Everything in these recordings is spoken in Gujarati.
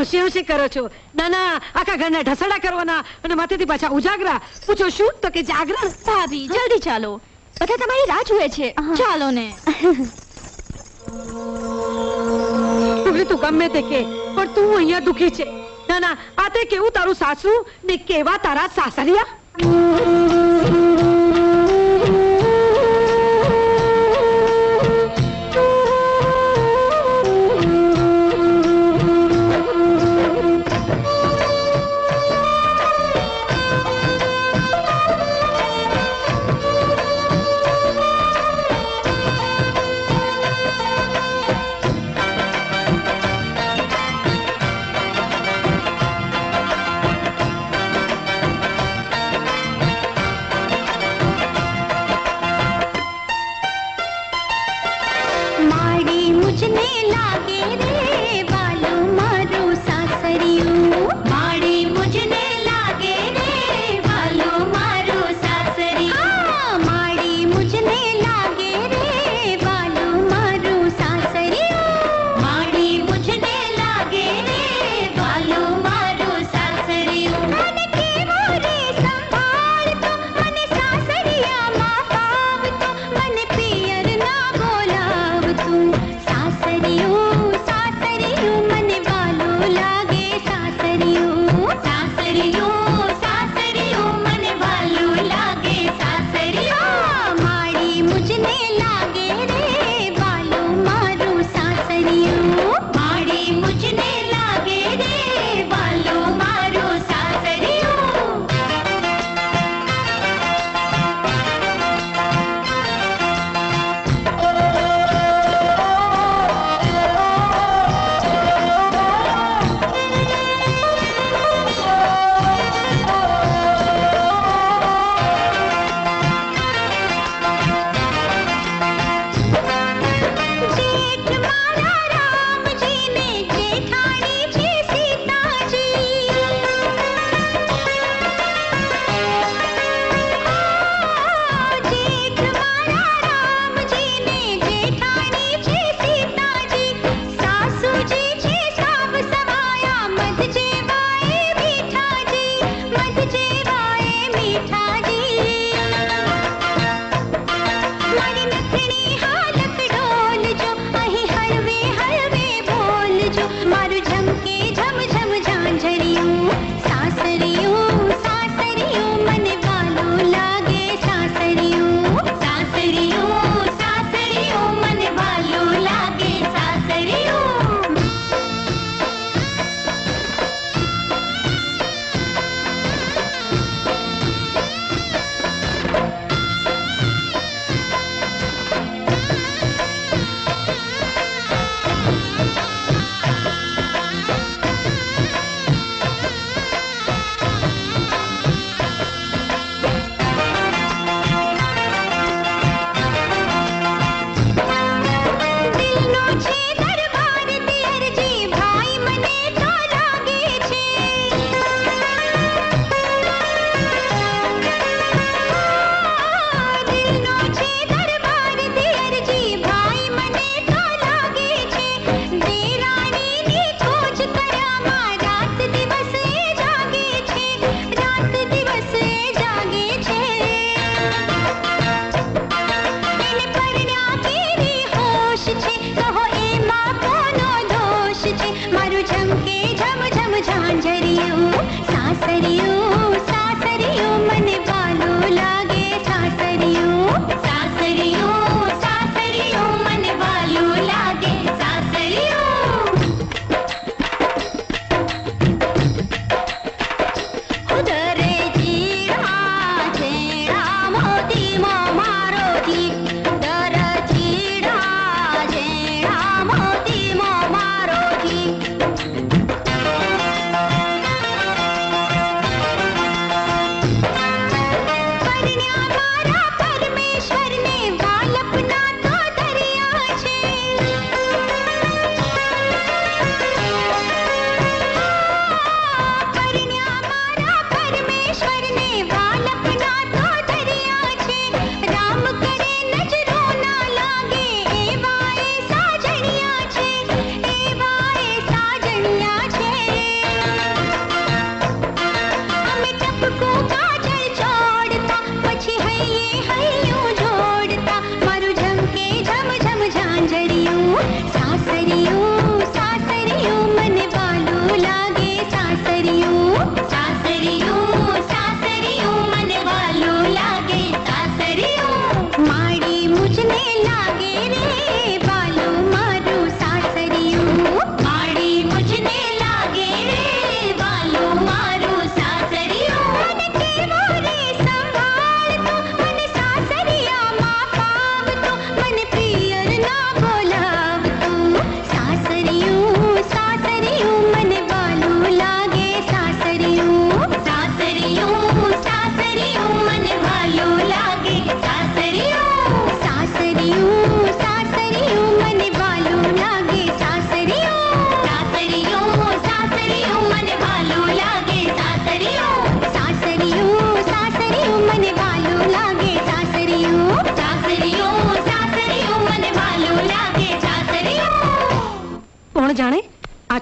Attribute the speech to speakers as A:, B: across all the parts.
A: હસી હસી કરો છો. નાના આખા ઘરના ઢસડા કરવાના અને માથેથી પાછા ઉજાગરા. પૂછો શું? તો કે જાગરણ.
B: ભાભી જલ્દી ચાલો. બધા તમારી રાહ જુએ છે. ચાલો ને.
A: તું ગમે તે કે પણ તું અહીંયા દુખી છે. નાના આ તે કેવું તારું સાસુ ને કેવા તારા સાસરિયા?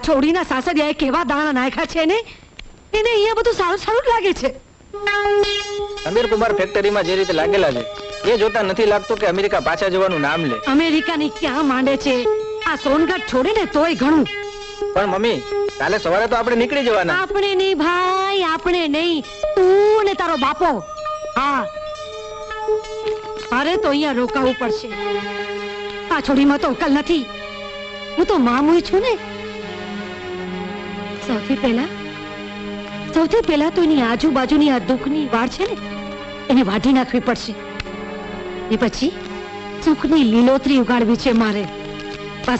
C: છોડીના સાસરિયાએ કેવા દાણા નાખ્યા છે ને એને અહીંયા બધું સારું સારું લાગે છે.
D: અમીર કુમાર ફેક્ટરીમાં જે રીતે લાગેલા છે એ જોતા નથી લાગતું કે અમેરિકા પાછા જવાનું નામ લે.
C: અમેરિકાની ક્યાં માંડે છે? આ સોનગઢ છોડે ને તોય ઘણું.
D: પણ મમ્મી કાલે સવારે તો આપણે નીકળી જવાના.
C: આપણે નહીં ભાઈ આપણે નહીં. તું ને તારો બાપો. હા. અરે તો અહીંયા રોકાવું પડશે. આ છોડીમાં તો ઉકલ નથી. હું તો મામુઈ છું ને. સૌથી પહેલા સૌથી પહેલા તો એની આજુબાજુની આ દુઃખની વાડ છે ને એને વાઢી નાખવી પડશે. એ પછી સુખની લીલોતરી ઉગાડવી છે મારે. બસ.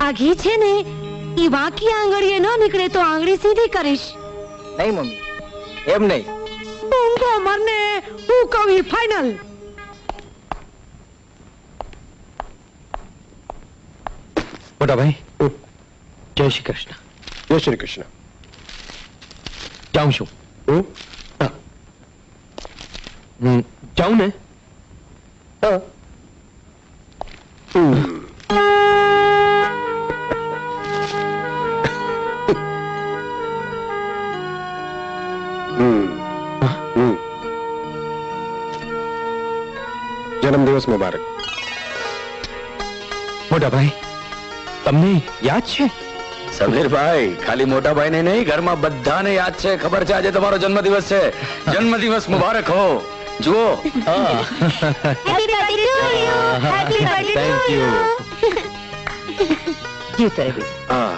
C: આ ઘી છે ને એ વાંકી આંગળીએ ન નીકળે તો આંગળી સીધી કરીશ.
D: નહીં મમ્મી એમ નહીં.
C: ઊંઘો મરને હું કહું ઈ
E: મોટા ભાઈ જય શ્રી કૃષ્ણ
F: જય શ્રી કૃષ્ણ
E: જાઉં છું
F: હું
E: હા. હમ, જાઉં ને
F: હા હમ. હમ. હમ. જન્મદિવસ મુબારક
E: મોટા ભાઈ તમને યાદ છે?
G: સમીરભાઈ ખાલી મોટા ભાઈ ને નહીં ઘરમાં બધાને યાદ છે. ખબર છે આજે તમારો જન્મદિવસ છે. જન્મદિવસ મુબારક હો. જુઓ.
H: Happy birthday to you happy birthday
E: thank you
G: હા.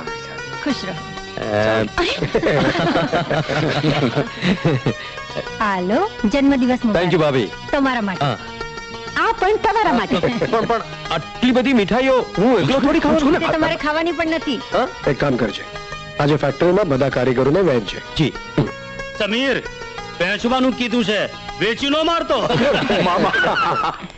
H: ખુશ રહો. હાલો જન્મદિવસ
E: થેન્ક યુ ભાભી.
H: તમારા માટે. પણ તમારા માટે.
E: પણ પણ આટલી બધી મીઠાઈઓ હું એકલો થોડી ખાઉં છું ને
H: તમારે ખાવાની પણ નથી.
F: એક કામ કરજે. આજે ફેક્ટરીમાં બધા કારીગરોને વેચ છે.
E: જી.
I: સમીર વેચવાનું કીધું છે. વેચી નો મારતો.
C: ઓ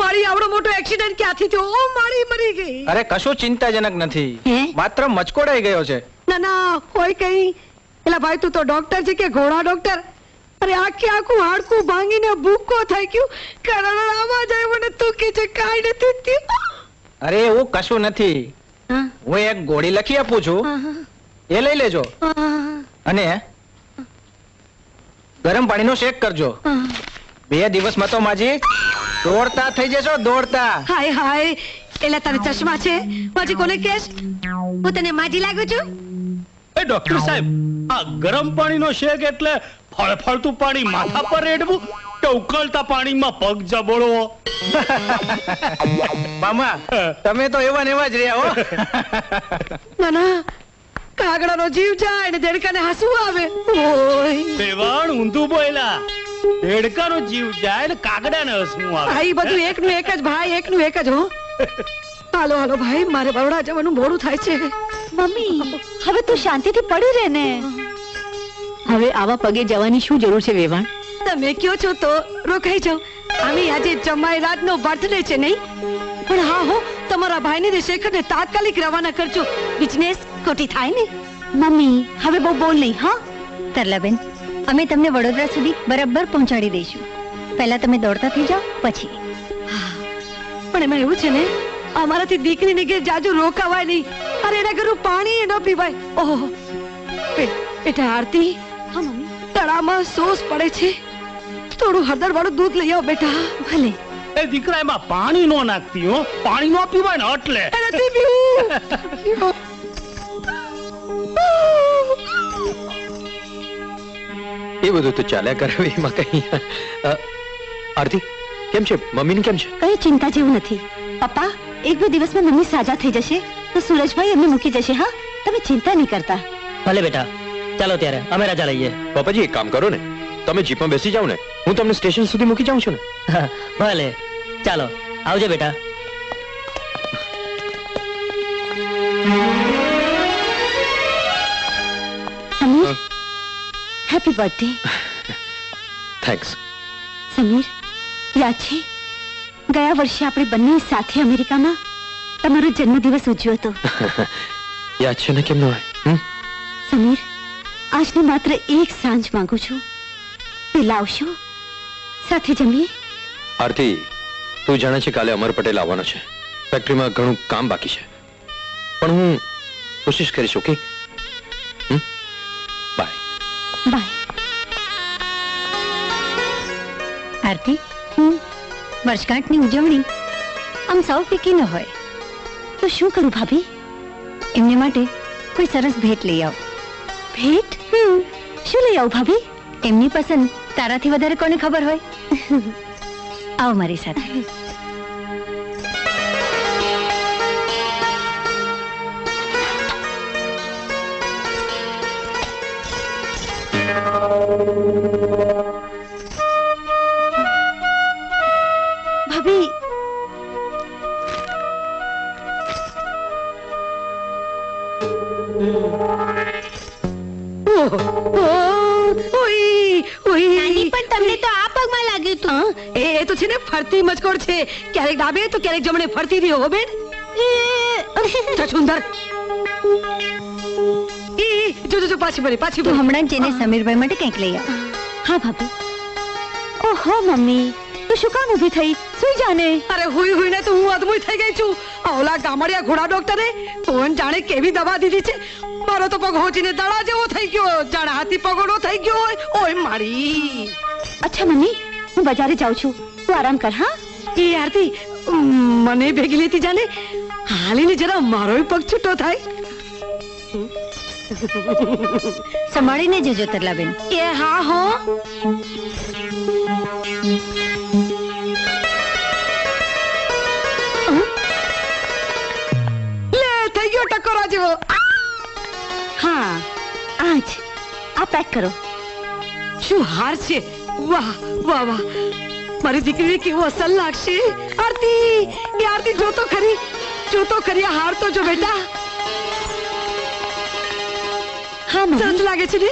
C: મારી આવડો મોટો એક્સિડન્ટ ક્યાંથી થયો ઓ મારી મરી ગઈ
D: અરે કશું ચિંતાજનક નથી. માત્ર મચકોડાઈ ગયો છે.
C: ના ના હોય કઈ. એલા ભાઈ તું તો ડોક્ટર છે કે ઘોડા ડોક્ટર અરે આખી આખું હાડકું ભાંગીને ભૂકો થઈ ગયું. કરણામાં જાય મને તું કે છે કાઈ નથી
D: અરે એવું કશું નથી.
C: હું.
D: એક ગોળી લખી આપું છું. એ લઈ લેજો. અને ગરમ પાણીનો શેક કરજો. બે દિવસમાં તો માજી દોડતા થઈ જશો દોડતા.
C: હાય હાય. એલા તારે ચશ્મા છે? માજી કોને કેસ હું તને માજી લાગુ છું?
I: એ ડોક્ટર સાહેબ આ ગરમ પાણીનો શેક એટલે ફળફળતું પાણી માથા પર રેડવું કે ઉકળતા પાણીમાં પગ જબોળવો?
D: મામા તમે તો એવા ને એવા જ રહ્યા હો.
C: ના ના કાગડાનો જીવ જાય ને દેડકાને હસવું આવે. ઓય.
I: બેવાણ ઊંધું બોયલા. દેડકાનો જીવ જાય ને કાગડાને હસવું આવે.
C: ભાઈ બધું એકનું એક જ ભાઈ એકનું એક જ હો. હાલો હાલો ભાઈ મારે બરોડા જવાનું મોડું થાય છે.
H: મમ્મી હવે તું શાંતિથી પડી રહે ને.
B: હવે આવા પગે જવાની શું જરૂર છે વેવાણ?
C: તમે કયો છો તો રોકાઈ જાઓ. અમે આજે જમાઈ રાતનો બર્થડે છે નહીં? પણ હા હો તમારા ભાઈને ને શેખરને તાત્કાલિક રવાના કરજો. બિઝનેસ ખોટી થાય ને?
H: મમ્મી હવે બહુ બોલ નહીં હા? તરલાબેન અમે તમને વડોદરા સુધી બરાબર પહોંચાડી દઈશું. પહેલા તમે દોડતા થઈ જાઓ પછી.
C: પણ એમાં એવું છે ને અમારાથી દીકરીને ઘેર જાજુ રોકાવાય નહીં. અરે એના ઘરનું પાણી ન પીવાય. ઓહો બે- બેટા આરતી તળામાં સોસ પડે છે. થોડું હળદર વાળું દૂધ લઈ આવો બેટા.
H: ભલે.
I: એ દીકરા એમાં પાણી નો નાખતી હો. પાણી નો પીવાય ને એટલે.
C: નથી પીવું.
E: એ બધું તો ચાલ્યા કરે એમાં કઈ. આરતી કેમ છે? મમ્મીને કેમ છે?
H: કઈ ચિંતા જેવું નથી. પપ્પા એક બે દિવસમાં મમ્મી સાજા થઈ જશે તો સુરજભાઈ એમને મૂકી જશે હા? તમે ચિંતા નહીં કરતા.
J: ભલે બેટા ચાલો ત્યારે અમે રજા લઈએ
E: પપ્પાજી એક કામ કરો ને. તમે જીપમાં બેસી જાઓ ને. હું તમને સ્ટેશન સુધી મૂકી જાઉં છું ને.
J: ભલે. ચાલો આવજો બેટા.
H: હેપી બર્થડે
E: થેન્ક્સ
H: સમીર યાદ છે? ગયા વર્ષે આપણે બંને સાથે અમેરિકામાં તમારો જન્મદિવસ ઉજવ્યો હતો.
E: યાદ છે ને કેમ ન હોય
H: સમીર આજની માત્ર એક સાંજ માંગુ છું. તે લાવશો સાથે જમીએ?
E: આરતી તું જાણે છે કાલે અમર પટેલ આવવાનો છે. ફેક્ટરીમાં ઘણું કામ બાકી છે. પણ હું કોશિશ કરીશ ઓકે? બાય.
H: આરતી વર્ષગાંઠની ઉજવણી આમ સૌ ફીકી ન હોય. તો શું કરું ભાભી? એમને માટે કોઈ સરસ ભેટ લઈ આવું. ભેટ? શું લઈ આવું ભાભી? એમની પસંદ તારાથી વધારે કોને ખબર હોય? આવો મારી સાથે. ભાભી.
K: પણ તમને તો આ પગમાં લાગ્યું હતું
C: એ એ તો છે ને ફરતી મચકોડ છે. ક્યારેક ડાબે તો ક્યારેક જમણે ફરતી રહ્યો હો બેન. સુંદર. જો જો જો પાછી ભરી પાછી
H: તું
C: ભરી
H: હમણાં જ જઈને સમીરભાઈ માટે કંઈક લઈ આવ હા ભાભી ઓહો મમ્મી તું શું કામ ઊભી થઈ સુઈ જાને
C: અરે હુઈ હુઈને તો હું અદમુઈ થઈ ગઈ છું આ ઓલા ગામડિયા ઘોડા ડોક્ટરે કોણ જાણે કેવી દવા દીધી છે મારો તો પગ હોચીને દડા જેવો થઈ ગયો જાણે હાથી પગોડો થઈ ગયો હોય ઓય મારી
H: અચ્છા મમ્મી હું બજારે જાઉં છું તું આરામ કર હા
C: એ આરતી ઉમ, મને ભેગી લેતી જાને હાલીને જરા મારોય પગ છૂટો થાય
H: સંભાળીને જજો તરલાબેન
C: એ હા હો લે થઈ ગયો ટકોરા જેવો
H: હા આજ આ પેક કરો
C: શું હાર છે વાહ વાહ વાહ મારી દીકરીને કેવો અસલ લાગશે આરતી એ આરતી જો તો ખરી જો તો ખરી આ હાર તો જો બેટા
H: હા
C: સરસ લાગે છે ને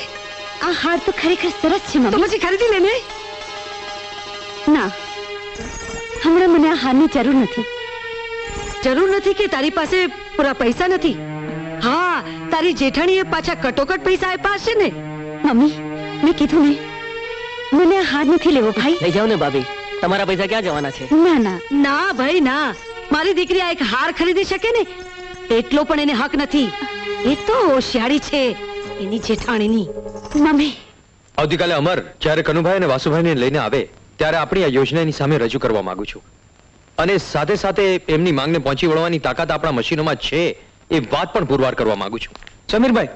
H: આ હાર તો ખરેખર સરસ છે
C: તો પછી ખરીદી લે ને
H: ના હમણાં મને આ હારની જરૂર નથી
C: જરૂર નથી કે તારી પાસે પૂરા પૈસા નથી હા તારી જેઠાણીએ પાછા કટોકટ પૈસા આપ્યા હશે ને?
H: મમ્મી મેં કીધું ને મને આ હાર નથી લેવો ભાઈ
J: લઈ જાઓ ને ભાભી તમારા પૈસા ક્યાં જવાના છે?
H: ના ના।
C: ના ભાઈ ના। મારી દીકરી આ એક હાર ખરીદી શકે ને? એટલો પણ એને હક નથી. એ તો હોશિયારી છે. એની જેઠાણીની.
H: મમ્મી.
E: આવતીકાલે અમર જ્યારે કનુભાઈ અને વાસુભાઈને લઈને આવે ત્યારે આપણી આ યોજનાની સામે રજૂ કરવા માંગુ છું. અને સાથે સાથે એમની માંગને પહોંચી વળવાની તાકાત આપણા મશીનોમાં છે એ વાત પણ પુરવાર કરવા માંગુ છું.
D: સમીરભાઈ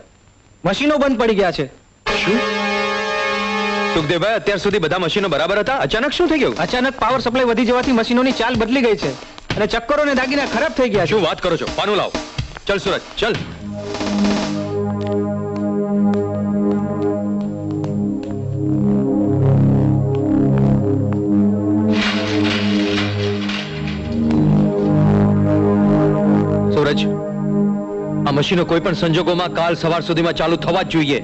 D: મશીનો બંધ પડી ગયા છે.
E: શું? સુખદેવભાઈ અત્યાર સુધી બધા મશીનો બરાબર હતા? અચાનક શું થઈ ગયું?
D: અચાનક પાવર સપ્લાય વધી જવાથી મશીનોની ચાલ બદલી ગઈ છે. અને ચક્કરો ને દાગીના ખરાબ થઈ ગયા છે.
E: શું વાત કરો છો? પાનું લાવો. ચલ સુરજ ચલ. સૂરજ આ મશીનો કોઈ પણ સંજોગોમાં કાલ સવાર સુધીમાં ચાલુ થવા જ જોઈએ.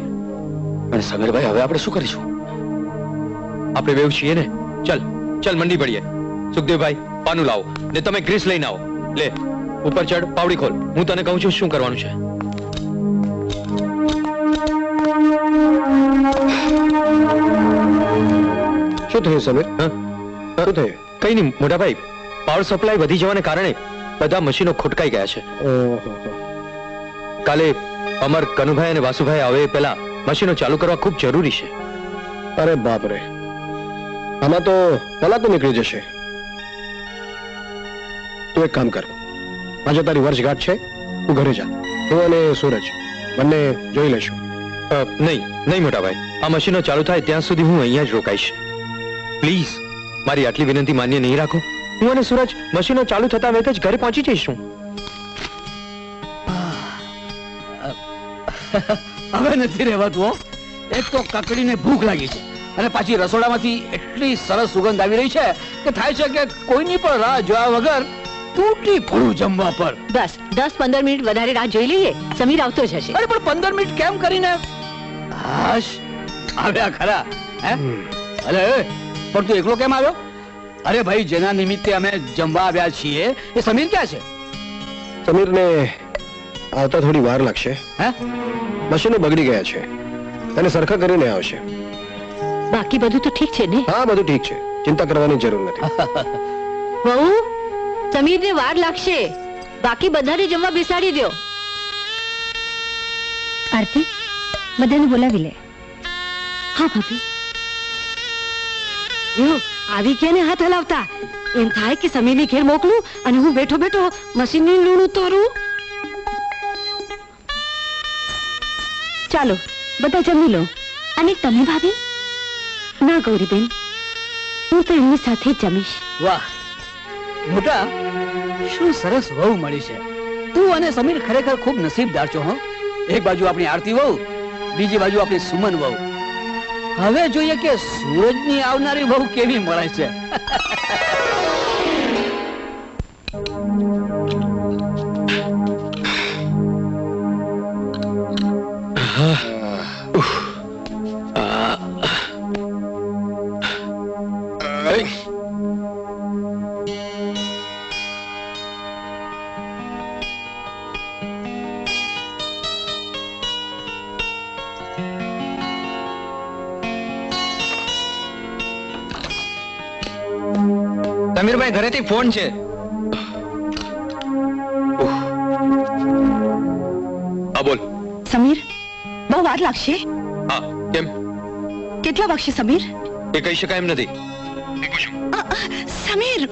G: અને સમીરભાઈ હવે આપણે શું કરીશું?
E: આપણે વેવ છીએ ને? ચલ ચલ મંડી પડીએ. સુખદેવભાઈ પાનું લાવો. ને તમે ગ્રીસ લઈને આવો. લે ઉપર ચડ પાવડી ખોલ. હું તને કહું છું શું કરવાનું છે.
F: શું થયું સમીર? શું થયું?
E: કઈ નહીં મોટાભાઈ. પાવર સપ્લાય વધી જવાને કારણે બધા મશીનો ખોટકાઈ ગયા છે. કાલે અમર કનુભાઈ અને વાસુભાઈ આવે પેલા પહેલા મશીનો ચાલુ કરવા ખૂબ જરૂરી છે.
F: અરે બાપ રે આમાં તો કલાકો નીકળી જશે. તું એક કામ કર. આજે તારી વર્ષગાંઠ છે તું ઘરે જા. તું અને સૂરજ બંને જોઈ લેશું
E: નહીં નહીં મોટાભાઈ. આ મશીનો ચાલુ થાય ત્યાં સુધી હું અહીંયા જ રોકાઈશ. પ્લીઝ મારી આટલી વિનંતી માન્ય નહીં રાખો. હું અને સૂરજ મશીનો ચાલુ થતા વેત જ ઘરે પહોંચી જઈશું.
I: હવે નથી રહેવાતું એક તો કકડીને ભૂખ લાગી છે અને પાછી રસોડામાંથી એટલી સરસ સુગંધ આવી રહી છે કે થાય છે કે કોઈની પણ રાહ જોયા વગર તૂટી પડું જમવા પર.
B: બસ દસ પંદર મિનિટ વધારે રાહ જોઈ લઈએ. સમીર આવતો જ હશે.
I: અરે પણ પંદર મિનિટ કેમ કરીને? હાશ આવ્યા ખરા હે? અરે પણ તું એકલો કેમ આવ્યો? અરે ભાઈ જેના નિમિત્તે અમે જમવા આવ્યા છીએ એ સમીર ક્યાં છે?
F: સમીરને આવતા થોડી વાર લાગશે.
I: હે?
F: મશીનો બગડી ગયા છે. તને સરખા કરીને આવશે.
C: બાકી બધું તો ઠીક છે ને?
F: હા બધું ઠીક છે. ચિંતા કરવાની જરૂર નથી.
B: વહુ સમીરને વાર લાગશે. બાકી બધાને જમવા બેસાડી દો
H: આરતી બધાને બોલાવી લે.
C: હા ભાભી. યો આવી કે ને હાથ હલાવતા? એમ થાય કે સમીરની ઘેર મોકલું અને હું બેઠો બેઠો મશીનની લૂણું તોરું
H: ચાલો બધા જમી લો. અને તમે ભાભી? ના ગૌરીબેન. હું તો એમની સાથે જ જમીશ.
I: વાહ. મોટા શું સરસ વહુ મળી છે. તું અને સમીર ખરેખર ખૂબ નસીબદાર છો હો. એક બાજુ આપણી આરતી વહુ બીજી બાજુ આપણી સુમન વહુ. હવે જોઈએ કે સૂરજની આવનારી બહુ કેવી મળે છે.
D: સમીરભાઈ ઘરેથી ફોન છે.
E: બોલ.
H: સમીર બહુ વાર લાગશે?
E: હા કેમ?
H: કેટલા વાગશે સમીર?
E: એ કહી શકાય એમ નથી.
H: સમીર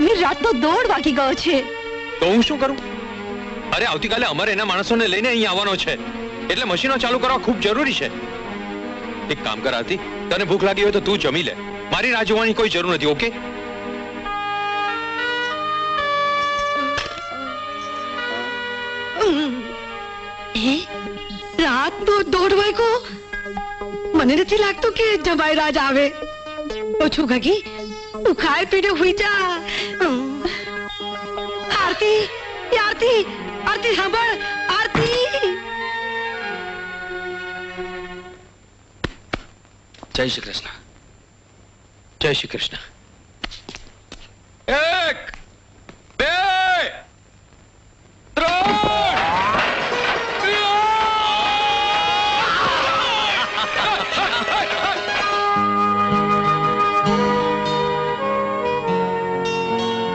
H: સમીર રાતનો દોઢ વાગી ગયો છે.
E: તો હું શું કરું? અરે આવતીકાલે અમારે એના માણસોને લઈને અહીં આવવાનો છે. એટલે મશીનો ચાલુ કરવા ખૂબ જરૂરી છે. એક કામ કર આરતી. તને ભૂખ લાગી હોય તો તું જમી લે. મારી રાહ જોવાની કોઈ જરૂર નથી ઓકે?
C: રાત દોઢ વાગ્યો? મને નથી લાગતું કે જમાઈ રાજ આવે. ઓછું ગગી. તું ખાઈ પીને હુઈ જા. આરતી એ આરતી આરતી સાંભળ આરતી
G: જય શ્રી કૃષ્ણ
E: જય શ્રી કૃષ્ણ